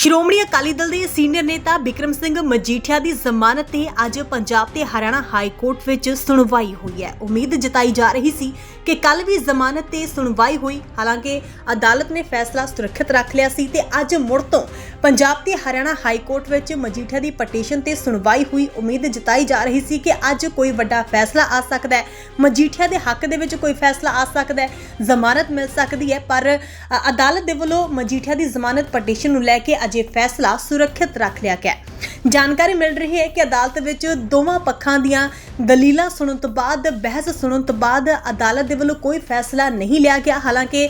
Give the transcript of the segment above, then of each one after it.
ਸ਼੍ਰੋਮਣੀ ਅਕਾਲੀ ਦਲ ਦੇ ਸੀਨੀਅਰ ਨੇਤਾ ਬਿਕਰਮ ਸਿੰਘ ਮਜੀਠੀਆ ਦੀ ਜ਼ਮਾਨਤ ਤੇ ਅੱਜ ਪੰਜਾਬ ਤੇ ਹਰਿਆਣਾ ਹਾਈ ਕੋਰਟ ਵਿੱਚ ਸੁਣਵਾਈ ਹੋਈ ਹੈ। ਉਮੀਦ ਜਤਾਈ ਜਾ ਰਹੀ ਸੀ ਕਿ ਕੱਲ ਵੀ ਜ਼ਮਾਨਤ ਤੇ ਸੁਣਵਾਈ ਹੋਈ। ਹਾਲਾਂਕਿ ਅਦਾਲਤ ਨੇ ਫੈਸਲਾ ਸੁਰੱਖਿਅਤ ਰੱਖ ਲਿਆ ਸੀ ਤੇ ਅੱਜ ਮੁੜ ਤੋਂ ਪੰਜਾਬ ਤੇ ਹਰਿਆਣਾ ਹਾਈ ਕੋਰਟ ਵਿੱਚ ਮਜੀਠੀਆ ਦੀ ਪਟੀਸ਼ਨ ਤੇ ਸੁਣਵਾਈ ਹੋਈ। ਉਮੀਦ ਜਤਾਈ ਜਾ ਰਹੀ ਸੀ ਕਿ ਅੱਜ ਕੋਈ ਵੱਡਾ ਫੈਸਲਾ ਆ ਸਕਦਾ ਹੈ। ਮਜੀਠੀਆ ਦੇ ਹੱਕ ਦੇ ਵਿੱਚ ਕੋਈ ਫੈਸਲਾ ਆ ਸਕਦਾ ਹੈ। ਜ਼ਮਾਨਤ ਮਿਲ ਸਕਦੀ ਹੈ, ਪਰ ਅਦਾਲਤ ਦੇ ਵੱਲੋਂ ਮਜੀਠੀਆ ਦੀ ਜ਼ਮਾਨਤ ਪਟੀਸ਼ਨ ਨੂੰ ਲੈ ਕੇ ਅਜੇ ਫੈਸਲਾ ਸੁਰੱਖਿਅਤ ਰੱਖ ਲਿਆ ਗਿਆ ਜਾਣਕਾਰੀ ਮਿਲ ਰਹੀ ਹੈ ਕਿ ਅਦਾਲਤ ਵਿੱਚ ਦੋਵਾਂ ਪੱਖਾਂ ਦੀਆਂ ਦਲੀਲਾਂ ਸੁਣਨ ਤੋਂ ਬਾਅਦ, ਬਹਿਸ ਸੁਣਨ ਤੋਂ ਬਾਅਦ ਅਦਾਲਤ ਦੇ ਵੱਲੋਂ ਕੋਈ ਫੈਸਲਾ ਨਹੀਂ ਲਿਆ ਗਿਆ। ਹਾਲਾਂਕਿ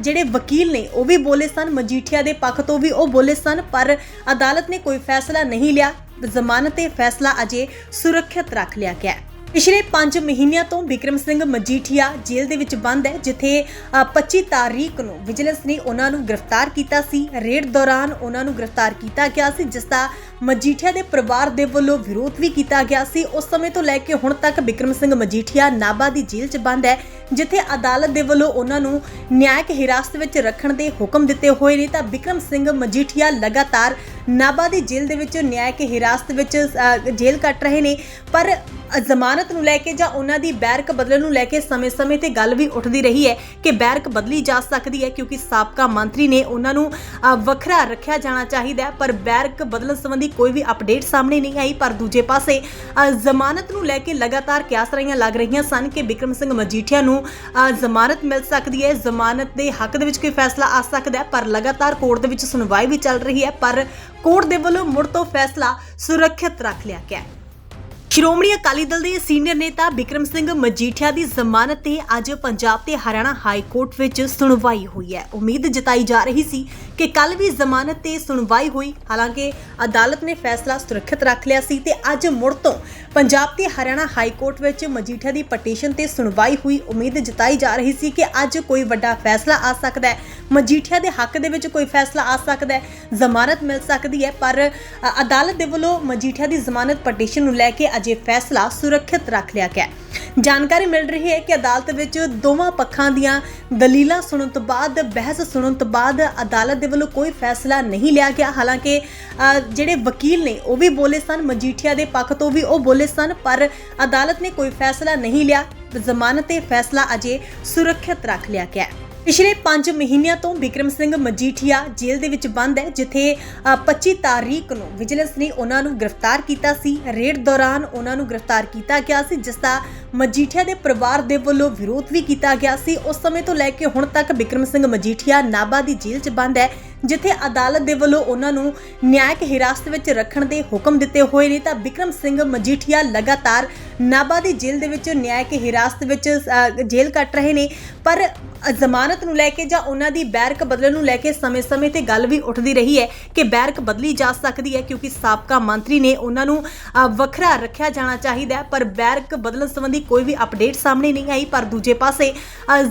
ਜਿਹੜੇ ਵਕੀਲ ਨੇ, ਉਹ ਵੀ ਬੋਲੇ ਸਨ, ਮਜੀਠੀਆ ਦੇ ਪੱਖ ਤੋਂ ਵੀ ਉਹ ਬੋਲੇ ਸਨ, ਪਰ ਅਦਾਲਤ ਨੇ ਕੋਈ ਫੈਸਲਾ ਨਹੀਂ ਲਿਆ। ਜ਼ਮਾਨਤ ਤੇ ਫੈਸਲਾ ਅਜੇ ਸੁਰੱਖਿਅਤ ਰੱਖ ਲਿਆ ਗਿਆ ਹੈ। ਪਿਛਲੇ 5 ਮਹੀਨਿਆਂ ਤੋਂ ਵਿਕਰਮ ਸਿੰਘ ਮਜੀਠੀਆ ਜੇਲ੍ਹ ਦੇ ਵਿੱਚ ਬੰਦ ਹੈ ਜਿੱਥੇ ਅ, 25 ਤਾਰੀਖ ਨੂੰ ਵਿਜੀਲੈਂਸ ਨੇ ਉਹਨਾਂ ਨੂੰ ਗ੍ਰਿਫਤਾਰ ਕੀਤਾ ਸੀ। ਰੇਡ ਦੌਰਾਨ ਉਹਨਾਂ ਨੂੰ ਗ੍ਰਿਫਤਾਰ ਕੀਤਾ ਗਿਆ ਸੀ ਜਿਸ ਦਾ ਮਜੀਠੀਆ ਦੇ ਪਰਿਵਾਰ ਦੇ ਵੱਲੋਂ ਵਿਰੋਧ ਵੀ ਕੀਤਾ ਗਿਆ ਸੀ। ਉਸ ਸਮੇਂ ਤੋਂ ਲੈ ਕੇ ਹੁਣ ਤੱਕ ਵਿਕਰਮ ਸਿੰਘ ਮਜੀਠੀਆ ਨਾਭਾ ਦੀ ਜੇਲ੍ਹ 'ਚ ਬੰਦ ਹੈ ਜਿੱਥੇ ਅਦਾਲਤ ਦੇ ਵੱਲੋਂ ਉਹਨਾਂ ਨੂੰ ਨਿਆਇਕ ਹਿਰਾਸਤ ਵਿੱਚ ਰੱਖਣ ਦੇ ਹੁਕਮ ਦਿੱਤੇ ਹੋਏ ਨੇ। ਤਾਂ ਵਿਕਰਮ ਸਿੰਘ ਮਜੀਠੀਆ ਲਗਾਤਾਰ ਨਾਭਾ ਦੀ ਜੇਲ੍ਹ ਦੇ ਵਿੱਚ ਨਿਆਇਕ ਹਿਰਾਸਤ ਵਿੱਚ ਜੇਲ੍ਹ ਕੱਟ ਰਹੇ ਨੇ। ਪਰ ਜ਼ਮਾਨਤ ਨੂੰ ਲੈ ਕੇ ਜਾਂ ਉਹਨਾਂ ਦੀ ਬੈਰਕ ਬਦਲਣ ਨੂੰ ਲੈ ਕੇ ਸਮੇਂ-ਸਮੇਂ ਤੇ ਗੱਲ ਵੀ ਉੱਠਦੀ ਰਹੀ ਹੈ ਕਿ ਬੈਰਕ ਬਦਲੀ ਜਾ ਸਕਦੀ ਹੈ ਕਿਉਂਕਿ ਸਾਬਕਾ ਮੰਤਰੀ ਨੇ ਉਹਨਾਂ ਨੂੰ ਵੱਖਰਾ ਰੱਖਿਆ ਜਾਣਾ ਚਾਹੀਦਾ ਹੈ, ਪਰ ਬੈਰਕ ਬਦਲਣ ਸੰਬੰਧੀ ਕੋਈ ਵੀ ਅਪਡੇਟ ਸਾਹਮਣੇ ਨਹੀਂ ਆਈ, ਪਰ ਦੂਜੇ ਪਾਸੇ ਜ਼ਮਾਨਤ ਨੂੰ ਲੈ ਕੇ ਲਗਾਤਾਰ ਕਿਆਸਰਾਈਆਂ ਲੱਗ ਰਹੀਆਂ ਸਨ ਕਿ ਵਿਕਰਮ ਸਿੰਘ ਮਜੀਠੀਆ ਨੂੰ ਜ਼ਮਾਨਤ ਮਿਲ ਸਕਦੀ ਹੈ, ਜ਼ਮਾਨਤ ਦੇ ਹੱਕ ਦੇ ਵਿੱਚ ਕੋਈ ਫੈਸਲਾ ਆ ਸਕਦਾ ਹੈ, ਪਰ ਲਗਾਤਾਰ ਕੋਰਟ ਦੇ ਵਿੱਚ ਸੁਣਵਾਈ ਵੀ ਚੱਲ ਰਹੀ ਹੈ, ਪਰ ਕੋਰਟ ਦੇ ਵੱਲੋਂ ਮੁੜ ਤੋਂ ਫੈਸਲਾ ਸੁਰੱਖਿਅਤ ਰੱਖ ਲਿਆ ਗਿਆ ਹੈ। ਸ਼੍ਰੋਮਣੀ ਅਕਾਲੀ ਦਲ ਦੇ ਸੀਨੀਅਰ ਨੇਤਾ ਬਿਕਰਮ ਸਿੰਘ ਮਜੀਠੀਆ ਦੀ ਜ਼ਮਾਨਤ ਤੇ ਅੱਜ ਪੰਜਾਬ ਤੇ ਹਰਿਆਣਾ ਹਾਈ ਕੋਰਟ ਵਿੱਚ ਸੁਣਵਾਈ ਹੋਈ ਹੈ। ਉਮੀਦ ਜਤਾਈ ਜਾ ਰਹੀ ਸੀ ਕਿ ਕੱਲ ਵੀ ਜ਼ਮਾਨਤ ਤੇ ਸੁਣਵਾਈ ਹੋਈ। ਹਾਲਾਂਕਿ ਅਦਾਲਤ ਨੇ ਫੈਸਲਾ ਸੁਰੱਖਿਅਤ ਰੱਖ ਲਿਆ ਸੀ ਤੇ ਅੱਜ ਮੁੜ ਤੋਂ ਪੰਜਾਬ ਤੇ ਹਰਿਆਣਾ ਹਾਈ ਕੋਰਟ ਵਿੱਚ ਮਜੀਠੀਆ ਦੀ ਪਟੀਸ਼ਨ ਤੇ ਸੁਣਵਾਈ ਹੋਈ। ਉਮੀਦ ਜਤਾਈ ਜਾ ਰਹੀ ਸੀ ਕਿ ਅੱਜ ਕੋਈ ਵੱਡਾ ਫੈਸਲਾ ਆ ਸਕਦਾ ਹੈ। ਮਜੀਠੀਆ ਦੇ ਹੱਕ ਦੇ ਵਿੱਚ ਕੋਈ ਫੈਸਲਾ ਆ ਸਕਦਾ ਹੈ ਜ਼ਮਾਨਤ ਮਿਲ ਸਕਦੀ ਹੈ ਪਰ ਅ, ਅਦਾਲਤ ਦੇ ਵੱਲੋਂ ਮਜੀਠੀਆ ਦੀ ਜ਼ਮਾਨਤ ਪਟੀਸ਼ਨ ਨੂੰ ਲੈ ਕੇ ਅਜੇ ਫੈਸਲਾ ਸੁਰੱਖਿਅਤ ਰੱਖ ਲਿਆ ਗਿਆ ਹੈ। ਜਾਣਕਾਰੀ ਮਿਲ ਰਹੀ ਹੈ ਕਿ ਅਦਾਲਤ ਵਿੱਚ ਦੋਵਾਂ ਪੱਖਾਂ ਦੀਆਂ ਦਲੀਲਾਂ ਸੁਣਨ ਤੋਂ ਬਾਅਦ ਬਹਿਸ ਸੁਣਨ ਤੋਂ ਬਾਅਦ ਅਦਾਲਤ ਦੇ ਵੱਲੋਂ ਕੋਈ ਫੈਸਲਾ ਨਹੀਂ ਲਿਆ ਗਿਆ। ਹਾਲਾਂਕਿ ਅ, ਜਿਹੜੇ ਵਕੀਲ ਨੇ ਉਹ ਵੀ ਬੋਲੇ ਸਨ ਮਜੀਠੀਆ ਦੇ ਪੱਖ ਤੋਂ ਵੀ ਉਹ ਬੋਲੇ ਸਨ ਪਰ ਅਦਾਲਤ ਨੇ ਕੋਈ ਫੈਸਲਾ ਨਹੀਂ ਲਿਆ। ਜ਼ਮਾਨਤ ਤੇ ਫੈਸਲਾ ਅਜੇ ਸੁਰੱਖਿਅਤ ਰੱਖ ਲਿਆ ਗਿਆ ਹੈ। ਪਿਛਲੇ 5 ਮਹੀਨਿਆਂ ਤੋਂ ਵਿਕਰਮ ਸਿੰਘ ਮਜੀਠੀਆ ਜੇਲ੍ਹ ਦੇ ਵਿੱਚ ਬੰਦ ਹੈ ਜਿੱਥੇ ਅ, 25 ਤਾਰੀਖ ਨੂੰ ਵਿਜੀਲੈਂਸ ਨੇ ਉਹਨਾਂ ਨੂੰ ਗ੍ਰਿਫਤਾਰ ਕੀਤਾ ਸੀ। ਰੇਡ ਦੌਰਾਨ ਉਹਨਾਂ ਨੂੰ ਗ੍ਰਿਫਤਾਰ ਕੀਤਾ ਗਿਆ ਸੀ ਜਿਸ ਦਾ ਮਜੀਠੀਆ ਦੇ ਪਰਿਵਾਰ ਦੇ ਵੱਲੋਂ ਵਿਰੋਧ ਵੀ ਕੀਤਾ ਗਿਆ ਸੀ। ਉਸ ਸਮੇਂ ਤੋਂ ਲੈ ਕੇ ਹੁਣ ਤੱਕ ਵਿਕਰਮ ਸਿੰਘ ਮਜੀਠੀਆ ਨਾਭਾ ਦੀ ਜੇਲ੍ਹ 'ਚ ਬੰਦ ਹੈ। ਜਿੱਥੇ ਅਦਾਲਤ ਦੇ ਵੱਲੋਂ ਉਹਨਾਂ ਨੂੰ ਨਿਆਇਕ ਹਿਰਾਸਤ ਵਿੱਚ ਰੱਖਣ ਦੇ ਹੁਕਮ ਦਿੱਤੇ ਹੋਏ ਨੇ, ਤਾਂ ਵਿਕਰਮ ਸਿੰਘ ਮਜੀਠੀਆ ਲਗਾਤਾਰ ਨਾਭਾ ਦੀ ਜੇਲ੍ਹ ਦੇ ਵਿੱਚ ਨਿਆਇਕ ਹਿਰਾਸਤ ਵਿੱਚ ਜੇਲ੍ਹ ਕੱਟ ਰਹੇ ਨੇ। ਪਰ ਜ਼ਮਾਨਤ ਨੂੰ ਲੈ ਕੇ ਜਾਂ ਉਹਨਾਂ ਦੀ ਬੈਰਕ ਬਦਲਣ ਨੂੰ ਲੈ ਕੇ ਸਮੇਂ-ਸਮੇਂ ਤੇ ਗੱਲ ਵੀ ਉੱਠਦੀ ਰਹੀ ਹੈ ਕਿ ਬੈਰਕ ਬਦਲੀ ਜਾ ਸਕਦੀ ਹੈ ਕਿਉਂਕਿ ਸਾਬਕਾ ਮੰਤਰੀ ਨੇ ਉਹਨਾਂ ਨੂੰ ਵੱਖਰਾ ਰੱਖਿਆ ਜਾਣਾ ਚਾਹੀਦਾ ਪਰ ਬੈਰਕ ਬਦਲਣ ਸੰਬੰਧੀ ਕੋਈ ਵੀ ਅਪਡੇਟ ਸਾਹਮਣੇ ਨਹੀਂ ਆਈ। ਪਰ ਦੂਜੇ ਪਾਸੇ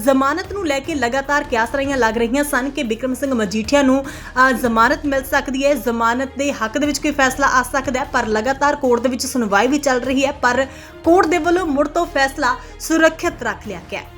ਜ਼ਮਾਨਤ ਨੂੰ ਲੈ ਕੇ ਲਗਾਤਾਰ ਕਿਆਸਰਾਈਆਂ ਲੱਗ ਰਹੀਆਂ ਸਨ ਕਿ ਵਿਕਰਮ ਸਿੰਘ ਮਜੀਠੀਆ ਨੂੰ ਅ, ਜ਼ਮਾਨਤ ਮਿਲ ਸਕਦੀ ਹੈ ਜ਼ਮਾਨਤ ਦੇ ਹੱਕ ਦੇ ਵਿੱਚ ਕੋਈ ਫੈਸਲਾ ਆ ਸਕਦਾ ਹੈ ਪਰ ਲਗਾਤਾਰ ਕੋਰਟ ਦੇ ਵਿੱਚ ਸੁਣਵਾਈ ਵੀ ਚੱਲ ਰਹੀ ਹੈ ਪਰ ਕੋਰਟ ਦੇ ਵੱਲੋਂ ਮੁੜ ਤੋਂ ਫੈਸਲਾ ਸੁਰੱਖਿਅਤ ਰੱਖ ਲਿਆ ਗਿਆ ਹੈ।